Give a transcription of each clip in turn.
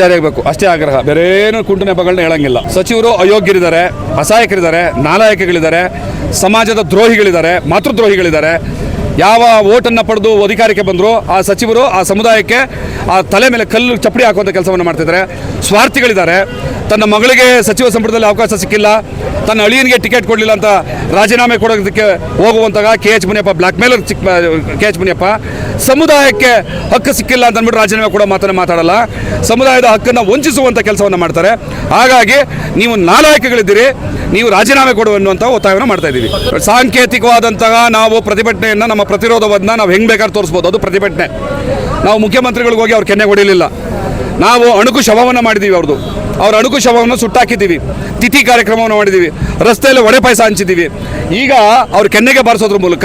ಜಾರಿ ಆಗಬೇಕು. ಅಷ್ಟೇ ಆಗ್ರಹ. ಬೇರೆ ಏನು ಕುಂಟು ನೆಪಗಳನ್ನ ಹೇಳಂಗಿಲ್ಲ. ಸಚಿವರು ಅಯೋಗ್ಯರಿದ್ದಾರೆ, ಅಸಹಾಯಕರಿದ್ದಾರೆ, ನಾಲಾಯಕಗಳಿದ್ದಾರೆ, ಸಮಾಜದ ದ್ರೋಹಿಗಳಿದ್ದಾರೆ, ಮಾತೃದ್ರೋಹಿಗಳಿದ್ದಾರೆ. ಯಾವ ಓಟನ್ನು ಪಡೆದು ಅಧಿಕಾರಕ್ಕೆ ಬಂದರು, ಆ ಸಚಿವರು, ಆ ಸಮುದಾಯಕ್ಕೆ ಆ ತಲೆ ಮೇಲೆ ಕಲ್ಲು ಚಪ್ಪಡಿ ಹಾಕುವಂಥ ಕೆಲಸವನ್ನು ಮಾಡ್ತಿದ್ದಾರೆ ಸ್ವಾರ್ಥಿಗಳಿದ್ದಾರೆ. ತನ್ನ ಮಗಳಿಗೆ ಸಚಿವ ಸಂಪುಟದಲ್ಲಿ ಅವಕಾಶ ಸಿಕ್ಕಿಲ್ಲ. ತನ್ನ ಅಳಿಯನಿಗೆ ಟಿಕೆಟ್ ಕೊಡಲಿಲ್ಲ ಅಂತ ರಾಜೀನಾಮೆ ಕೊಡೋದಕ್ಕೆ ಹೋಗುವಂತಾಗ K H Muniyappa black mailer ಚಿಕ್ಕ ಕೆ ಎಚ್ ಮುನಿಯಪ್ಪ, ಸಮುದಾಯಕ್ಕೆ ಹಕ್ಕು ಸಿಕ್ಕಿಲ್ಲ ಅಂತ ಅಂದ್ಬಿಟ್ಟು ರಾಜೀನಾಮೆ ಕೂಡ ಮಾತನ್ನು ಮಾತಾಡಲ್ಲ. ಸಮುದಾಯದ ಹಕ್ಕನ್ನು ವಂಚಿಸುವಂಥ ಕೆಲಸವನ್ನು ಮಾಡ್ತಾರೆ. ಹಾಗಾಗಿ ನೀವು ನಾಲಾಯಕಗಳಿದ್ದೀರಿ. ನೀವು ರಾಜೀನಾಮೆ ಕೊಡುವ ಅನ್ನುವಂಥ ಒತ್ತಾಯವನ್ನು ಮಾಡ್ತಾ ಇದ್ದೀವಿ. ಸಾಂಕೇತಿಕವಾದಂತಹ ನಾವು ಪ್ರತಿಭಟನೆಯನ್ನು ನಮ್ಮ ಪ್ರತಿರೋಧವನ್ನು ನಾವು ಹೆಂಗೆ ಬೇಕಾದ್ರೂ ತೋರಿಸ್ಬೋದು. ಅದು ಪ್ರತಿಭಟನೆ. ನಾವು ಮುಖ್ಯಮಂತ್ರಿಗಳಿಗೆ ಹೋಗಿ ಅವ್ರು ಕೆನ್ನೆ ಹೊಡಿಲಿಲ್ಲ. ನಾವು ಅಣುಕು ಶವವನ್ನು ಮಾಡಿದ್ದೀವಿ ಅವ್ರದ್ದು ಅವ್ರ ಅಣುಕು ಶವವನ್ನು ಸುಟ್ಟಾಕಿದ್ದೀವಿ. ತಿಥಿ ಕಾರ್ಯಕ್ರಮವನ್ನು ಮಾಡಿದ್ದೀವಿ ರಸ್ತೆಯಲ್ಲಿ ಒಡೆ ಪಾಯಸ ಹಂಚಿದ್ದೀವಿ ಈಗ ಅವ್ರ ಕೆನ್ನೆಗೆ ಬಾರಿಸೋದ್ರ ಮೂಲಕ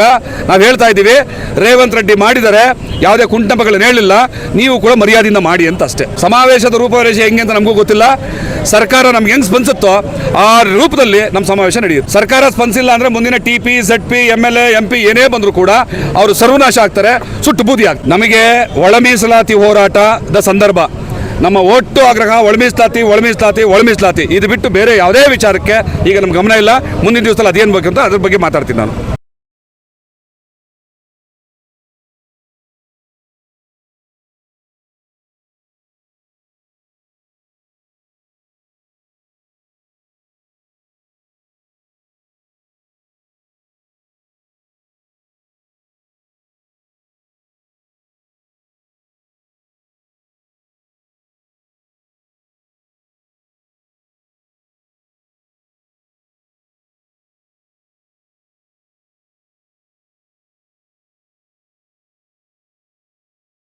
ನಾವು ಹೇಳ್ತಾ ಇದ್ದೀವಿ, ರೇವಂತ್ ರೆಡ್ಡಿ ಮಾಡಿದರೆ ಯಾವುದೇ ಕುಂಟಂಬಗಳನ್ನು ಹೇಳಿಲ್ಲ ನೀವು ಕೂಡ ಮರ್ಯಾದೆಯಿಂದ ಮಾಡಿ ಅಂತ ಅಷ್ಟೇ. ಸಮಾವೇಶದ ರೂಪರೇಷೆ ಹೆಂಗೆ ಅಂತ ನಮಗೂ ಗೊತ್ತಿಲ್ಲ. ಸರ್ಕಾರ ನಮ್ಗೆ ಹೆಂಗೆ ಸ್ಪಂದಿಸುತ್ತೋ ಆ ರೂಪದಲ್ಲಿ ನಮ್ಮ ಸಮಾವೇಶ ನಡೆಯುತ್ತೆ. ಸರ್ಕಾರ ಸ್ಪಂದಿಸಿಲ್ಲ ಅಂದರೆ ಮುಂದಿನ T P Z P M L A M P ಏನೇ ಬಂದರೂ ಕೂಡ ಅವರು ಸರ್ವನಾಶ ಆಗ್ತಾರೆ, ಸುಟ್ಟು ಬೂದಿ ಆಗ್ತಾರೆ. ನಮಗೆ ಒಳ ಮೀಸಲಾತಿ ಹೋರಾಟದ ಸಂದರ್ಭ. ನಮ್ಮ ಒಟ್ಟು ಆಗ್ರಹ ಒಳಮಿಸ್ತಾತಿ ಒಳಮಿಸ್ತಾತಿ ಒಳಮಿಸ್ಲಾತಿ. ಇದು ಬಿಟ್ಟು ಬೇರೆ ಯಾವುದೇ ವಿಚಾರಕ್ಕೆ ಈಗ ನಮ್ಮ ಗಮನ ಇಲ್ಲ. ಮುಂದಿನ ದಿವಸದಲ್ಲಿ ಅದೇನು ಅಂತ ಅದ್ರ ಬಗ್ಗೆ ಮಾತಾಡ್ತೀನಿ ನಾನು.